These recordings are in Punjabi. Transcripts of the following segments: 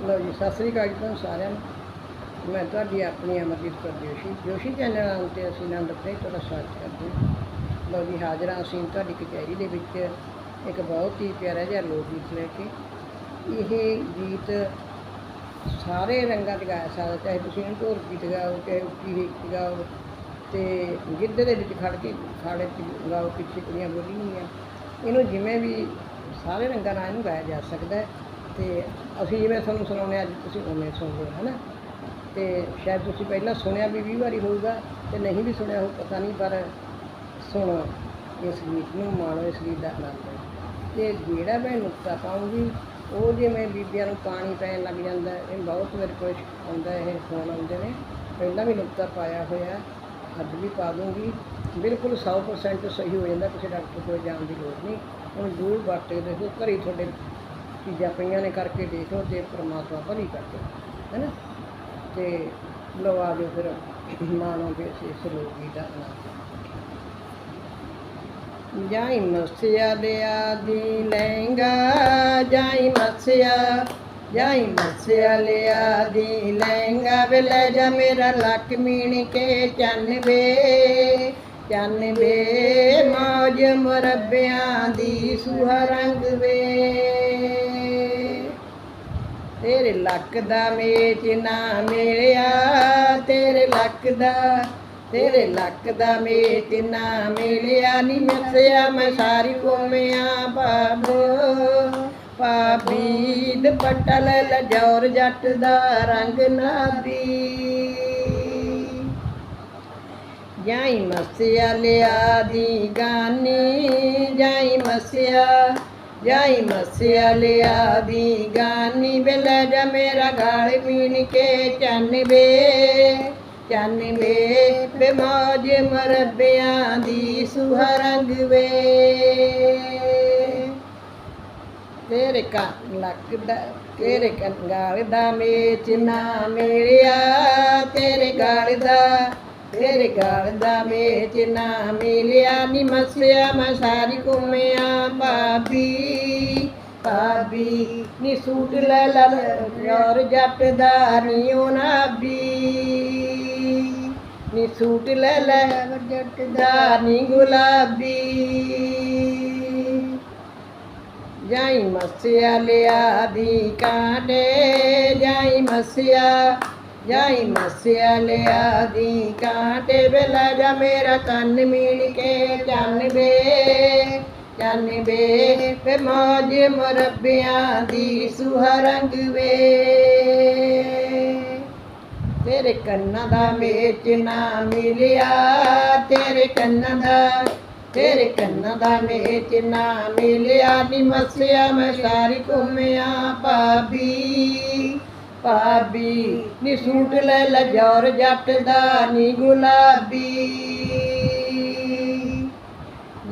ਲਓ ਜੀ, ਸਤਿ ਸ੍ਰੀ ਅਕਾਲ ਜੀ ਤੁਹਾਨੂੰ ਸਾਰਿਆਂ ਨੂੰ। ਮੈਂ ਤੁਹਾਡੀ ਆਪਣੀ ਅਮਰਜੀਤ ਕੌਰ ਜੋਸ਼ੀ। ਜੋਸ਼ੀ ਚੈਨਲ ਨਾਲ ਤੇ ਅਸੀਂ ਆਨੰਦ ਪ੍ਰੇ ਤੁਹਾਡਾ ਸਵਾਗਤ ਕਰਦੇ ਹਾਂ। ਲਓ ਜੀ, ਹਾਜ਼ਰ ਹਾਂ ਅਸੀਂ ਤੁਹਾਡੀ ਕਚਹਿਰੀ ਦੇ ਵਿੱਚ ਇੱਕ ਬਹੁਤ ਹੀ ਪਿਆਰਾ ਜਿਹਾ ਲੋਕ ਗੀਤ ਲੈ ਕੇ। ਇਹ ਗੀਤ ਸਾਰੇ ਰੰਗਾਂ 'ਚ ਗਾਇਆ ਸਕਦਾ, ਚਾਹੇ ਤੁਸੀਂ ਇਹਨੂੰ ਢੋਲਕੀ 'ਤੇ ਗਾਓ, ਚਾਹੇ ਉੱਚੀ ਗੀਤ ਗਾਓ, ਤੇ ਗਿੱਧੇ ਦੇ ਵਿੱਚ ਖੜ ਕੇ, ਖਾੜੇ 'ਚ ਗਾਓ, ਪਿੱਛੇ ਕੁੜੀਆਂ ਬੋਲੀਆਂ ਇਹਨੂੰ ਜਿਵੇਂ ਵੀ ਸਾਰੇ ਰੰਗਾਂ ਨਾਲ ਇਹਨੂੰ ਗਾਇਆ ਜਾ ਸਕਦਾ ਹੈ। ਤੇ ਅਸੀਂ ਜਿਵੇਂ ਤੁਹਾਨੂੰ ਸੁਣਾਉਂਦੇ ਅੱਜ ਤੁਸੀਂ ਉਵੇਂ ਸੁਣਦੇ ਹੋ ਹੈ ਨਾ ਤੇ ਸ਼ਾਇਦ ਤੁਸੀਂ ਪਹਿਲਾਂ ਸੁਣਿਆ ਵੀ 20 ਵਾਰੀ ਹੋਊਗਾ ਤੇ ਨਹੀਂ ਵੀ ਸੁਣਿਆ ਹੋ ਪਤਾ ਨਹੀਂ, ਪਰ ਸੁਣੋ ਇਸ ਗੀਤ ਨੂੰ, ਮਾਣੋ ਇਸ ਗੀਤ ਦਾ ਆਨੰਦ। ਤੇ ਜਿਹੜਾ ਮੈਂ ਨੁਕਤਾ ਪਾਉਂਗੀ, ਉਹ ਜਿਵੇਂ ਬੀਬੀਆਂ ਨੂੰ ਪਾਣੀ ਪੈਣ ਲੱਗ ਜਾਂਦਾ, ਇਹ ਬਹੁਤ ਮੇਰੇ ਕੋਲ ਆਉਂਦਾ, ਇਹ ਫੋਨ ਆਉਂਦੇ ਨੇ। ਪਹਿਲਾਂ ਵੀ ਨੁਕਤਾ ਪਾਇਆ ਹੋਇਆ, ਅੱਜ ਵੀ ਪਾ ਦੂੰਗੀ। ਬਿਲਕੁਲ 100% ਸਹੀ ਹੋ ਜਾਂਦਾ, ਕਿਸੇ ਡਾਕਟਰ ਕੋਲ ਜਾਣ ਦੀ ਲੋੜ ਨਹੀਂ। ਹੁਣ ਦੂਰ ਵਰਤ ਕੇ ਦੇਖੋ ਘਰੇ ਤੁਹਾਡੇ ਚੀਜ਼ਾਂ ਪਈਆਂ ਨੇ ਕਰਕੇ ਦੇਖੋ ਤੇ ਪਰਮਾਤਮਾ ਭਲੀ ਕਰਦੇ ਹੈ ਨਾ ਤੇ ਲਓ ਆ ਜਾਓ ਫਿਰ ਮਾਣੋ ਵੀ ਇਸ ਲੋਕੀ ਦਾ ਆਨੰਦ ਜਾਈ ਮਸਿਆ ਲਿਆ ਦੀ ਲਹਿੰਗਾ, ਜਾਈ ਮਸਿਆ ਜਾਈ ਮਸਿਆ ਲਿਆ ਦੀ ਲਹਿੰਗਾ ਵੇ ਲੈ ਜਾ ਮੇਰਾ ਲੱਕ ਮੀਣ ਕੇ ਚੰਨ ਵੇ ਚੰਨ ਵੇ, ਮੌਜ ਮੁਰੱਬਿਆਂ ਦੀ ਸੁਹਾ ਰੰਗ ਵੇ। ਤੇਰੇ ਲੱਕ ਦਾ ਮੇਚ ਨਾ ਮਿਲਿਆ, ਤੇਰੇ ਲੱਕ ਦਾ, ਤੇਰੇ ਲੱਕ ਦਾ ਮੇਚ ਨਾ ਮਿਲਿਆ, ਨੀ ਮਸਿਆ ਮੈਂ ਸਾਰੀ ਕੋਮਿਆਂ ਬਾਬੋ ਪਾਬੀ ਦੁਪੱਟਾ ਲੈ ਲੈ ਜੱਟ ਦਾ ਰੰਗ ਨਾਬੀ। ਜਾਈ ਮਸਿਆ ਲਿਆ ਦੀ ਗਾਨੀ, ਜਾਈ ਮਸਿਆ ਜਾਈ ਮਸਿਆ ਲਿਆ ਦੀ ਗਾਨੀ ਵੇ ਲੈ ਜਾ ਮੇਰਾ ਗਾਲ ਪੀਣ ਕੇ ਚੰਨ ਵੇ ਚੰਨ ਵੇ ਬੇ ਮੌਜ ਮਰਬਿਆਂ ਦੀ ਸੁਹਾ ਰੰਗ ਵੇ। ਤੇਰੇ ਕੰਨ ਲੱਗਦਾ ਤੇਰੇ ਕੰਨ ਗਾਲ ਦਾ ਮੇਚ ਨਾ ਤੇਰੇ ਗਾਲਦਾ ਤੇਰੇ ਗਾਲ ਦਾ ਮੇਚ ਨਾ ਮਿਲਿਆ, ਨੀ ਮਸਿਆ ਮੈਂ ਸਾਰੀ ਘੁੰਮਿਆ ਭਾਬੀ। ਭਾਬੀ, ਨੀ ਸੂਟ ਲੈ ਲੈ ਯਾਰ ਜੱਟ ਨੀ ਉਹ ਨਾਬੀ। ਨੀ ਸੂਟ ਲੈ ਲੈ, ਜੱਟ ਨੀ ਗੁਲਾਬੀ। ਜਾਈ ਮਸਿਆ ਲਿਆ ਦੀ ਕਾਂਡੇ, ਜਾਈ ਮਸਿਆ ਜਾਈ ਮਸਿਆ ਲਿਆ ਦੀ ਕਾਂਟੇ ਵੇਲਾ ਜਾ ਮੇਰਾ ਕੰਨ ਮੀਣ ਕੇ ਚੰਨ ਵੇ ਚੰਨ ਵੇ ਵੇ ਮੌਜ ਮੁਰੱਬਿਆਂ ਦੀ ਸੁਹਾ ਰੰਗ ਵੇ ਤੇਰੇ ਕੰਨਾਂ ਦਾ ਮੇਚ ਨਾ ਮਿਲਿਆ, ਤੇਰੇ ਕੰਨਾਂ ਦਾ, ਤੇਰੇ ਕੰਨਾਂ ਦਾ ਮੇਚ ਨਾ ਮਿਲਿਆ। ਨੀ ਮਸਿਆ ਮੈਂ ਸਾਰੀ ਘੁੰਮਿਆ ਭਾਬੀ। ਭਾਬੀ, ਨੀ ਸੂਟ ਲੈ ਲੈ ਜੋਰ ਜੱਟ ਦਾ, ਨੀ ਗੁਲਾਬੀ।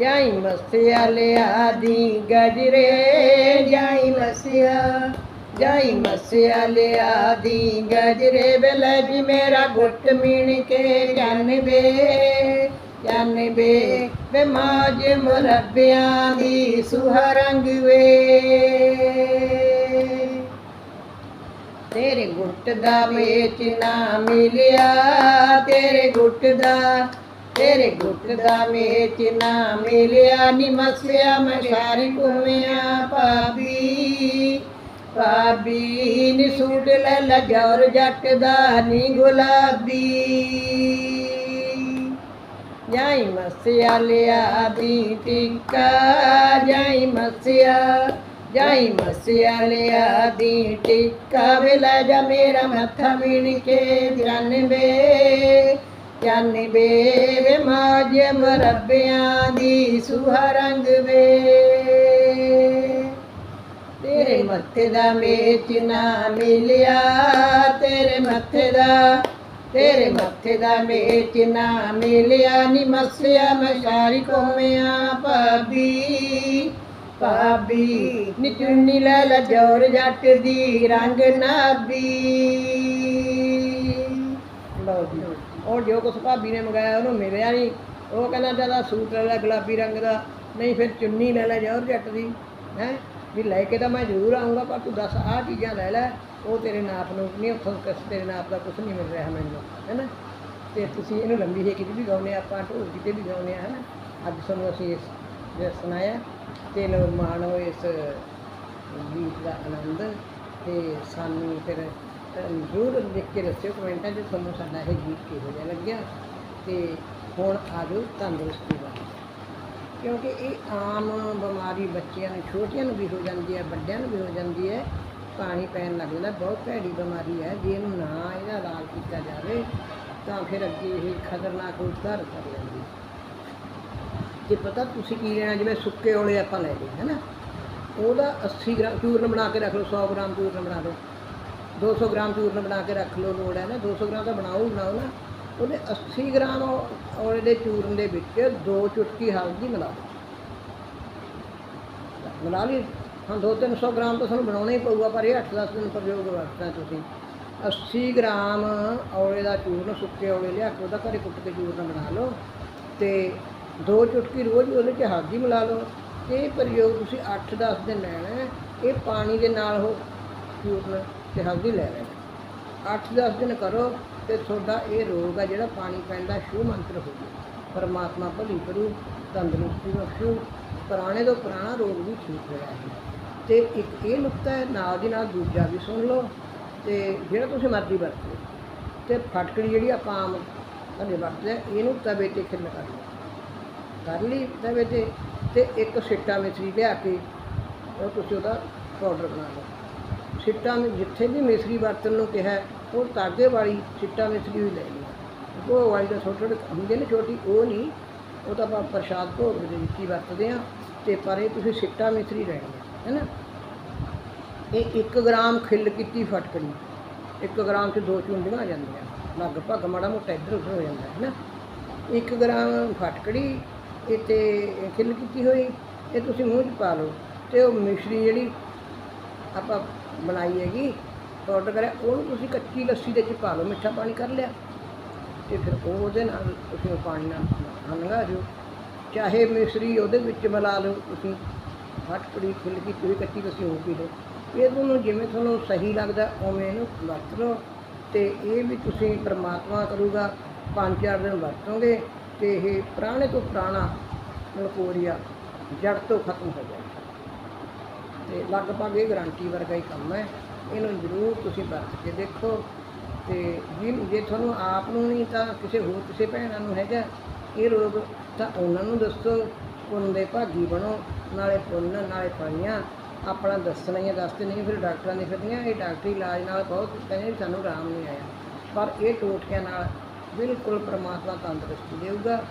ਜਾਈ ਮਸਿਆ ਲਿਆ ਦੀ ਗਜਰੇ, ਜਾਈ ਮਸਿਆ ਜਾਈ ਮਸਿਆ ਲਿਆ ਦੀ ਗਜਰੇ ਵੇਲੇ ਜੀ ਮੇਰਾ ਗੁੱਟ ਮਿਣ ਕੇ ਚੰਨ ਵੇ ਚੰਨ ਵੇ ਵੇ ਮਾਜ ਮੁਰੱਬਿਆਂ ਦੀ ਸੁਹਾ ਰੰਗ ਵੇ ਤੇਰੇ ਗੁੱਟ ਦਾ ਮੇਚ ਨਾ ਮਿਲਿਆ, ਤੇਰੇ ਗੁੱਟ ਦਾ, ਤੇਰੇ ਗੁੱਟ ਦਾ ਮੇਚ ਨਾ ਮਿਲਿਆ। ਨੀ ਮਸਿਆ ਮੈਂ ਸਾਰੀ ਘੁੰਮਿਆ ਭਾਬੀ ਭਾਬੀ ਨੀ ਸੂਟ ਲੈ ਲੈ ਜੋਰ ਜੱਟ ਦਾ, ਨੀ ਗੁਲਾਬੀ। ਜਾਈ ਮਸਿਆ ਲਿਆ ਦੀ ਟਿੱਕਾ, ਜਾਈ ਮਸਿਆ ਜਾਈ ਮਸਿਆ ਲਿਆ ਦੀ ਟਿੱਕਾ ਵੇ ਲੈ ਜਾ ਮੇਰਾ ਮੱਥਾ ਮੀਣ ਕੇ ਚੰਨ ਵੇ ਚੰਨ ਵੇ ਦੀ ਸੁਹਾ ਰੰਗ ਵੇ ਤੇਰੇ ਮੱਥੇ ਦਾ ਮੇਚ ਨਾ ਮਿਲਿਆ ਤੇਰੇ ਮੱਥੇ ਦਾ ਤੇਰੇ ਮੱਥੇ ਦਾ ਮੇਚ ਨਾ ਮਿਲਿਆ ਨੀ ਮਸਿਆ ਮਸ਼ਾਰੀ ਸਾਰੀ ਕੋਮਿਆ ਭਾਬੀ ਭਾਬੀ ਨੀ ਚੁੰਨੀ ਲੈ ਲੈ ਜੋਰ ਜੱਟ ਦੀ ਰੰਗ ਨਾਬੀ। ਲਓ ਜੀ, ਉਹ ਜੋ ਕੁਛ ਭਾਬੀ ਨੇ ਮੰਗਾਇਆ ਉਹਨੂੰ ਮਿਲਿਆ ਨਹੀਂ ਉਹ ਕਹਿੰਦਾ ਜ਼ਿਆਦਾ ਸੂਟ ਲੈ ਲੈ ਗੁਲਾਬੀ ਰੰਗ ਦਾ, ਨਹੀਂ ਫਿਰ ਚੁੰਨੀ ਲੈ ਲੈ ਜੋਰ ਜੱਟ ਦੀ, ਹੈ? ਵੀ ਲੈ ਕੇ ਤਾਂ ਮੈਂ ਜ਼ਰੂਰ ਆਉਂਗਾ ਪਰ ਤੂੰ ਦੱਸ ਆਹ ਚੀਜ਼ਾਂ ਲੈ ਲੈ, ਉਹ ਤੇਰੇ ਨਾਪ ਨੂੰ ਨਹੀਂ, ਉੱਥੋਂ ਕਿਸ ਤੇਰੇ ਨਾਪ ਦਾ ਕੁਝ ਨਹੀਂ ਮਿਲ ਰਿਹਾ ਮੈਨੂੰ ਹੈ ਨਾ ਤੇ ਤੁਸੀਂ ਇਹਨੂੰ ਲੰਬੀ ਹੇਕੀ 'ਤੇ ਵੀ ਗਾਉਂਦੇ ਹਾਂ ਆਪਾਂ ਢੋਲ ਕਿਤੇ ਵੀ ਗਾਉਂਦੇ ਹਾਂ ਹੈ ਨਾ ਅੱਜ ਤੁਹਾਨੂੰ ਅਸੀਂ ਇਸ ਸੁਣਾਇਆ ਤੇ ਲੋ ਮਾਣੋ ਇਸ ਗੀਤ ਦਾ ਆਨੰਦ ਤੇ ਸਾਨੂੰ ਫਿਰ ਜ਼ਰੂਰ ਲਿਖ ਕੇ ਦੱਸਿਓ ਕਮੈਂਟਾਂ 'ਚ, ਤੁਹਾਨੂੰ ਸਾਡਾ ਇਹ ਗੀਤ ਕਿਹੋ ਜਿਹਾ ਲੱਗਿਆ ਤੇ ਹੁਣ ਆ ਜਾਓ ਤੰਦਰੁਸਤੀ ਵੱਲ। ਕਿਉਂਕਿ ਇਹ ਆਮ ਬਿਮਾਰੀ ਬੱਚਿਆਂ ਨੂੰ, ਛੋਟਿਆਂ ਨੂੰ ਵੀ ਹੋ ਜਾਂਦੀ ਹੈ, ਵੱਡਿਆਂ ਨੂੰ ਵੀ ਹੋ ਜਾਂਦੀ ਹੈ, ਪਾਣੀ ਪੈਣ ਲੱਗ ਜਾਂਦਾ, ਬਹੁਤ ਭੈੜੀ ਬਿਮਾਰੀ ਹੈ। ਜੇ ਇਹਨੂੰ ਨਾ ਇਹਦਾ ਇਲਾਜ ਕੀਤਾ ਜਾਵੇ ਤਾਂ ਫਿਰ ਅੱਗੇ ਇਹ ਖਤਰਨਾਕ ਰੂਪ ਧਾਰਨ ਕਰ ਲੈਂਦੀ ਜੇ ਪਤਾ ਤੁਸੀਂ ਕੀ ਲੈਣਾ, ਜਿਵੇਂ ਸੁੱਕੇ ਔਲੇ ਆਪਾਂ ਲੈ ਲਏ ਹੈ ਨਾ ਉਹਦਾ 80 ਗ੍ਰਾਮ ਚੂਰਨ ਬਣਾ ਕੇ ਰੱਖ ਲਓ 100 ਗ੍ਰਾਮ ਚੂਰਨ ਬਣਾ ਲਓ। 200 ਗ੍ਰਾਮ ਚੂਰਨ ਬਣਾ ਕੇ ਰੱਖ ਲਓ, ਲੋੜ ਹੈ ਨਾ? 200 ਗ੍ਰਾਮ ਤਾਂ ਬਣਾਓ ਹੀ ਬਣਾਓ ਨਾ। ਉਹਦੇ 80 ਗ੍ਰਾਮ ਔਲੇ ਦੇ ਚੂਰਨ ਦੇ ਵਿੱਚ ਦੋ ਚੁਟਕੀ ਹਲਦੀ ਮਿਲਾ ਦਿਓ। ਮਿਲਾ ਲਈ? ਹਾਂ 2-300 ਗ੍ਰਾਮ ਤਾਂ ਸਾਨੂੰ ਬਣਾਉਣਾ ਹੀ ਪਊਗਾ, ਪਰ ਇਹ 8-10 ਦਿਨ ਪ੍ਰਯੋਗ ਵਰਤਣਾ ਤੁਸੀਂ। 80 ਗ੍ਰਾਮ ਔਲੇ ਦਾ ਚੂਰਨ, ਸੁੱਕੇ ਔਲੇ ਲਿਆ ਕੇ ਉਹਦਾ ਘਰੇ ਕੁੱਟ ਕੇ ਚੂਰਨ ਬਣਾ ਲਓ। ਤੇ ਦੋ ਚੁਟਕੀ ਰੋਜ਼ ਉਹਦੇ 'ਚ ਹਲਦੀ ਮਿਲਾ ਲਓ। ਇਹ ਪ੍ਰਯੋਗ ਤੁਸੀਂ 8-10 ਦਿਨ ਲੈਣਾ ਇਹ ਪਾਣੀ ਦੇ ਨਾਲ ਉਹ ਚੂਰਨ ਤੇ ਹਲਦੀ ਲੈ ਲੈਣਾ 8-10 ਦਿਨ ਕਰੋ ਤੇ ਤੁਹਾਡਾ ਇਹ ਰੋਗ ਆ ਜਿਹੜਾ ਪਾਣੀ ਪੈਣ ਦਾ ਸ਼ੁਭ ਮੰਤਰ ਹੋ ਗਿਆ। ਪਰਮਾਤਮਾ ਭਲੀ ਕਰੂ ਤੰਦਰੁਸਤੀ ਬਖਸ਼ੂ। ਪੁਰਾਣੇ ਤੋਂ ਪੁਰਾਣਾ ਰੋਗ ਵੀ ਠੀਕ ਹੋਇਆ ਹੈ। ਤੇ ਇੱਕ ਇਹ ਨੁਕਤਾ ਹੈ ਨਾਲ ਦੀ ਨਾਲ ਦੂਜਾ ਵੀ ਸੁਣ ਲਓ। ਤੇ ਜਿਹੜਾ ਤੁਸੀਂ ਮਰਜ਼ੀ ਵਰਤੋ। ਤੇ ਫਟਕੜੀ ਜਿਹੜੀ ਆਪਾਂ ਆਮ ਘਰੇ ਵਰਤਦੇ ਹਾਂ, ਇਹਨੂੰ ਤਵੇ ਤੇ ਖਿੱਲ ਕਰ ਲਓ। ਕਰ ਲਈ ਤਵੇ ਵਿੱਚ ਤੇ ਇੱਕ ਸਿੱਟਾ ਮਿਸਰੀ ਲਿਆ ਕੇ ਉਹ ਤੁਸੀਂ ਉਹਦਾ ਪਾਊਡਰ ਬਣਾ ਲਓ। ਸਿੱਟਾ ਜਿੱਥੇ ਵੀ ਮਿਸਰੀ ਵਰਤਣ ਨੂੰ ਕਿਹਾ, ਉਹ ਤਾਗੇ ਵਾਲੀ ਸਿੱਟਾ ਮਿਸਰੀ ਵੀ ਲੈ ਲਈ ਉਹ ਵਾਲੀ ਦਾ ਛੋਟੇ ਛੋਟੇ ਹੁੰਦੇ ਨੇ, ਛੋਟੀ ਉਹ ਨਹੀਂ। ਉਹ ਤਾਂ ਆਪਾਂ ਪ੍ਰਸ਼ਾਦ ਭੋਗ ਦੇ ਵਿੱਚ ਹੀ ਵਰਤਦੇ ਆ ਤੇ ਪਰ ਇਹ ਤੁਸੀਂ ਸਿੱਟਾ ਮਿਸਰੀ ਲੈਣੀ ਹੈ ਨਾ? ਇਹ 1 ਗ੍ਰਾਮ ਖਿੱਲ ਕੀਤੀ ਫਟਕੜੀ 1 ਗ੍ਰਾਮ 'ਚ ਦੋ ਚੁੰਡੀਆਂ ਆ ਜਾਂਦੀਆਂ। ਲਗਭਗ ਮਾੜਾ ਮੋਟਾ ਇੱਧਰ ਉੱਧਰ ਹੋ ਜਾਂਦਾ, ਹੈ ਨਾ? 1 ਗ੍ਰਾਮ ਫਟਕੜੀ ਇਹ ਤੇ ਖਿੱਲ ਕੀਤੀ ਹੋਈ ਇਹ ਤੁਸੀਂ ਮੂੰਹ 'ਚ ਪਾ ਲਓ। ਤੇ ਉਹ ਮਿਸ਼ਰੀ ਜਿਹੜੀ ਆਪਾਂ ਬਣਾਈ ਹੈਗੀ ਪਾਊਡਰ ਕਰਿਆ, ਉਹਨੂੰ ਤੁਸੀਂ ਕੱਚੀ ਲੱਸੀ ਦੇ ਵਿੱਚ ਪਾ ਲਓ, ਮਿੱਠਾ ਪਾਣੀ ਕਰ ਲਿਆ। ਤੇ ਫਿਰ ਉਹ ਉਹਦੇ ਨਾਲ ਤੁਸੀਂ ਉਹ ਪਾਣੀ ਨਾਲ ਲੰਘਾ ਦਿਓ। ਚਾਹੇ ਮਿਸਰੀ ਉਹਦੇ ਵਿੱਚ ਮਿਲਾ ਲਓ, ਤੁਸੀਂ ਫਟਕੜੀ ਖਿੱਲ ਕੀਤੀ ਹੋਈ, ਕੱਚੀ ਲੱਸੀ ਹੋ ਪੀ ਲਓ। ਇਹ ਤੁਹਾਨੂੰ ਜਿਵੇਂ ਤੁਹਾਨੂੰ ਸਹੀ ਲੱਗਦਾ, ਉਵੇਂ ਇਹਨੂੰ ਵਰਤ ਲਓ। ਤੇ ਇਹ ਵੀ ਤੁਸੀਂ ਪ੍ਰਮਾਤਮਾ ਕਰੂਗਾ, ਪੰਜ ਚਾਰ ਦਿਨ ਵਰਤੋਗੇ। ਤੇ ਇਹ ਪੁਰਾਣੇ ਤੋਂ ਪੁਰਾਣਾ ਮਲਕੋਰੀਆ ਜੜ ਤੋਂ ਖਤਮ ਹੋ ਜਾਏਗਾ ਤੇ ਲਗਭਗ ਇਹ ਗਾਰੰਟੀ ਵਰਗਾ ਹੀ ਕੰਮ ਹੈ। ਇਹਨੂੰ ਜ਼ਰੂਰ ਤੁਸੀਂ ਵਰਤ ਕੇ ਦੇਖੋ। ਤੇ ਜੇ ਜੇ ਤੁਹਾਨੂੰ ਆਪ ਨੂੰ ਨਹੀਂ ਤਾਂ ਕਿਸੇ ਹੋਰ ਕਿਸੇ ਭੈਣਾਂ ਨੂੰ ਹੈਗਾ ਇਹ ਰੋਗ ਤਾਂ ਉਹਨਾਂ ਨੂੰ ਦੱਸੋ ਪੁੰਨ ਦੇ ਭਾਗੀ ਬਣੋ ਨਾਲੇ ਪੁੰਨ ਨਾਲੇ ਪਾਈਆਂ ਆਪਣਾ ਦੱਸਣਾ ਹੀ ਹੈ, ਦੱਸਦੇ ਨਹੀਂ ਫਿਰ ਡਾਕਟਰਾਂ ਦੇ ਫਿਰਦੀਆਂ ਇਹ ਡਾਕਟਰੀ ਇਲਾਜ ਨਾਲ ਬਹੁਤ ਕਹਿੰਦੇ ਵੀ ਸਾਨੂੰ ਆਰਾਮ ਨਹੀਂ ਆਇਆ। ਪਰ ਇਹ ਟੋਟਕਿਆਂ ਨਾਲ ਬਿਲਕੁਲ ਪ੍ਰਮਾਤਮਾ ਤੰਦਰੁਸਤੀ ਦੇਊਗਾ।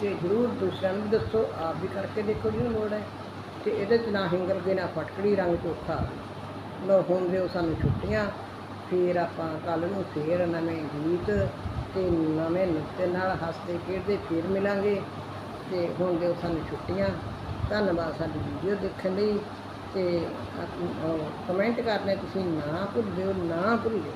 ਤੇ ਜ਼ਰੂਰ ਦੂਸਰਿਆਂ ਨੂੰ ਵੀ ਦੱਸੋ, ਆਪ ਵੀ ਕਰਕੇ ਦੇਖੋ ਜਿਹਨੂੰ ਲੋੜ ਹੈ। ਤੇ ਇਹਦੇ 'ਚ ਨਾ ਹਿੰਗਲ ਦੇ ਨਾ ਫਟਕੜੀ, ਰੰਗ ਚੋਖਾ ਲੋ ਹੁਣ ਦਿਓ ਸਾਨੂੰ ਛੁੱਟੀਆਂ। ਫਿਰ ਆਪਾਂ ਕੱਲ ਨੂੰ ਫੇਰ ਨਵੇਂ ਗੀਤ ਤੇ ਨਵੇਂ ਨੁਕਤੇ ਨਾਲ ਹੱਸਦੇ, ਖੇਡਦੇ ਫਿਰ ਮਿਲਾਂਗੇ। ਤੇ ਹੁਣ ਦਿਓ ਸਾਨੂੰ ਛੁੱਟੀਆਂ। ਧੰਨਵਾਦ ਸਾਡੀ ਵੀਡੀਓ ਦੇਖਣ ਲਈ। ਤੇ ਕਮੈਂਟ ਕਰਨੇ ਤੁਸੀਂ ਨਾ ਭੁੱਲਿਓ ਨਾ ਭੁੱਲਿਓ